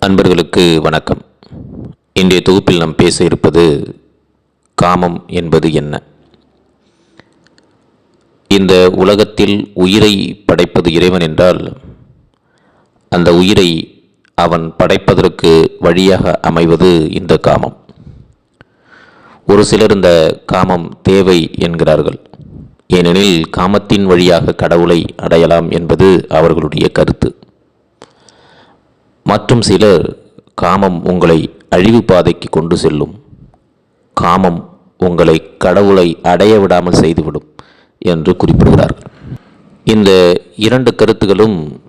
அன்பர்களுக்கு வணக்கம். இன்றைய தொகுப்பில் நாம் பேச இருப்பது காமம் என்பது என்ன? இந்த உலகத்தில் உயிரை படைப்பது இறைவன் என்றால் அந்த உயிரை அவன் படைப்பதற்கு வழியாக அமைவது இந்த காமம். ஒரு சிலர் இந்த காமம் தேவை என்கிறார்கள். ஏனெனில் காமத்தின் வழியாக கடவுளை அடையலாம் என்பது அவர்களுடைய கருத்து. மற்றும் சிலர் காமம் உங்களை அழிவு பாதைக்கு கொண்டு செல்லும். காமம் உங்களை கடவுளை அடைய விடாமல் செய்துவிடும் என்று குறிப்பிடுகிறார்கள். இந்த இரண்டு கருத்துகளும்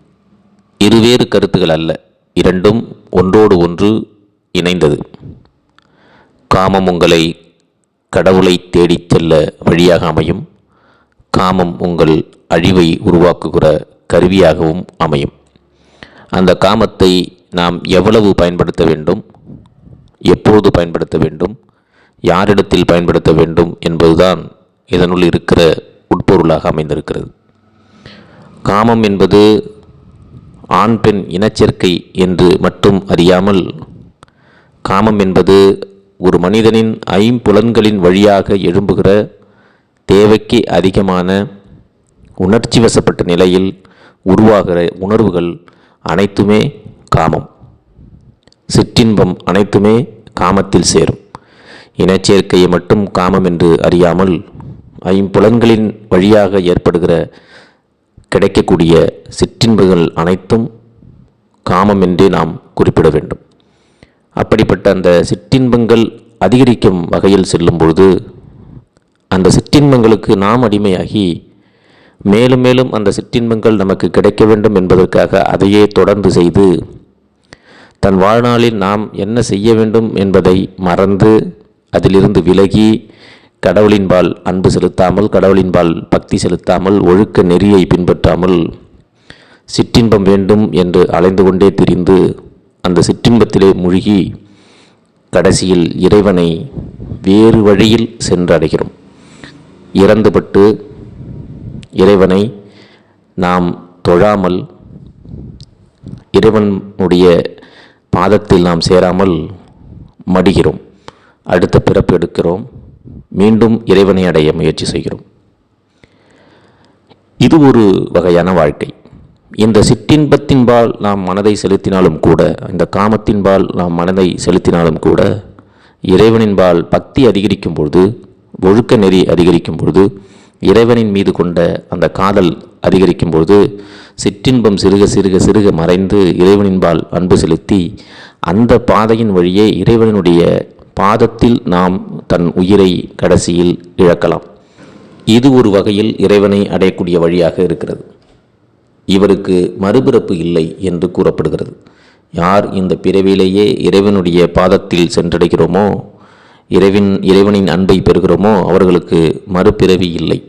இருவேறு கருத்துகள் அல்ல இரண்டும் ஒன்றோடு ஒன்று இணைந்தது. காமம் உங்களை கடவுளை தேடிச் செல்ல வழியாக அமையும். காமம் உங்கள் அழிவை உருவாக்குகிற கருவியாகவும் அமையும். அந்த காமத்தை நாம் எவ்வளவு பயன்படுத்த வேண்டும்? எப்போது பயன்படுத்த வேண்டும்? யாரிடத்தில் பயன்படுத்த வேண்டும் என்பதுதான் இதனுள் இருக்கிற உட்பொருளாக அமைந்திருக்கிறது. காமம் என்பது ஆண் பெண் இனச்சேர்க்கை என்று மட்டும் அறியாமல் காமம் என்பது ஒரு மனிதனின் ஐம்புலன்களின் வழியாக எழும்புகிற தேவைக்கு அதிகமான உணர்ச்சி வசப்பட்ட நிலையில் உருவாகிற உணர்வுகள் அனைத்துமே காமம். சிற்றின்பம் அனைத்துமே காமத்தில் சேரும். இனச்சேர்க்கையை மட்டும் காமம் என்று அறியாமல் ஐம்புலன்களின் வழியாக ஏற்படுகிற கிடைக்கக்கூடிய சிற்றின்பங்கள் அனைத்தும் காமம் என்றே நாம் குறிப்பிட வேண்டும். அப்படிப்பட்ட அந்த சிற்றின்பங்கள் அதிகரிக்கும் வகையில் செல்லும் பொழுது அந்த சிற்றின்பங்களுக்கு நாம் அடிமையாகி மேலும் மேலும் அந்த சிற்றின்பங்கள் நமக்கு கிடைக்க வேண்டும் என்பதற்காக அதையே தொடர்ந்து செய்து தன் வாழ்நாளில் நாம் என்ன செய்ய வேண்டும் என்பதை மறந்து அதிலிருந்து விலகி கடவுளின்பால் அன்பு செலுத்தாமல் கடவுளின்பால் பக்தி செலுத்தாமல் ஒழுக்க நெறியை பின்பற்றாமல் சிற்றின்பம் வேண்டும் என்று அலைந்து கொண்டே திரிந்து அந்த சிற்றின்பத்திலே மூழ்கி கடைசியில் இறைவனை வேறு வழியில் சென்றடைகிறோம். இறந்துபட்டு இறைவனை நாம் தொழாமல் இறைவனுடைய மாதத்தில் நாம் சேராமல் மடிகிறோம். அடுத்த பிறப்பு எடுக்கிறோம். மீண்டும் இறைவனை அடைய முயற்சி செய்கிறோம். இது ஒரு வகையான வாழ்க்கை. இந்த சிற்றின்பத்தின்பால் நாம் மனதை செலுத்தினாலும் கூட இந்த காமத்தின்பால் நாம் மனதை செலுத்தினாலும் கூட இறைவனின்பால் பக்தி அதிகரிக்கும் பொழுது ஒழுக்க நெறி அதிகரிக்கும் பொழுது இறைவனின் மீது கொண்ட அந்த காதல் அதிகரிக்கும் பொழுது சிற்றின்பம் சிறுக சிறுக சிறுக மறைந்து இறைவனின்பால் அன்பு செலுத்தி அந்த பாதையின் வழியே இறைவனுடைய பாதத்தில் நாம் தன் உயிரை கடைசியில் இழக்கலாம். இது ஒரு வகையில் இறைவனை அடையக்கூடிய வழியாக இருக்கிறது. இவருக்கு மறுபிறப்பு இல்லை என்று கூறப்படுகிறது. யார் இந்த பிறவியிலேயே இறைவனுடைய பாதத்தில் சென்றடைகிறோமோ இறைவன் இறைவனின் அன்பை பெறுகிறோமோ அவர்களுக்கு மறுபிறவி இல்லை.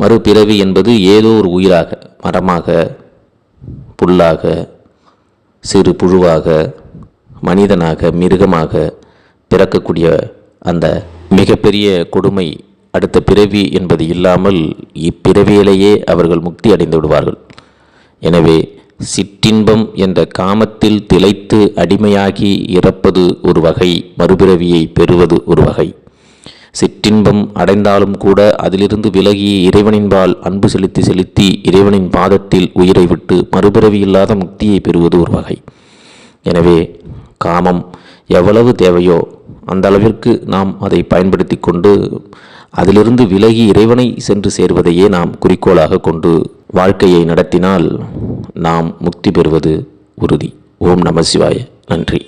மறுபிறவி என்பது ஏதோ ஒரு உயிராக மரமாக புல்லாக சிறு புழுவாக மனிதனாக மிருகமாக பிறக்கக்கூடிய அந்த மிகப்பெரிய கொடுமை அடுத்த பிறவி என்பது இல்லாமல் இப்பிறவியிலேயே அவர்கள் முக்தி அடைந்து விடுவார்கள். எனவே சிற்றின்பம் என்ற காமத்தில் திளைத்து அடிமையாகி இறப்பது ஒரு வகை மறுபிறவியை பெறுவது ஒரு வகை. சிற்றின்பம் அடைந்தாலும் கூட அதிலிருந்து விலகி இறைவனின்பால் அன்பு செலுத்தி செலுத்தி இறைவனின் பாதத்தில் உயிரை விட்டு மறுபிறவி இல்லாத முக்தியை பெறுவது ஒரு வகை. எனவே காமம் எவ்வளவு தேவையோ அந்த அளவிற்கு நாம் அதை பயன்படுத்தி கொண்டு அதிலிருந்து விலகி இறைவனை சென்று சேர்வதையே நாம் குறிக்கோளாக கொண்டு வாழ்க்கையை நடத்தினால் நாம் முக்தி பெறுவது உறுதி. ஓம் நம சிவாய. நன்றி.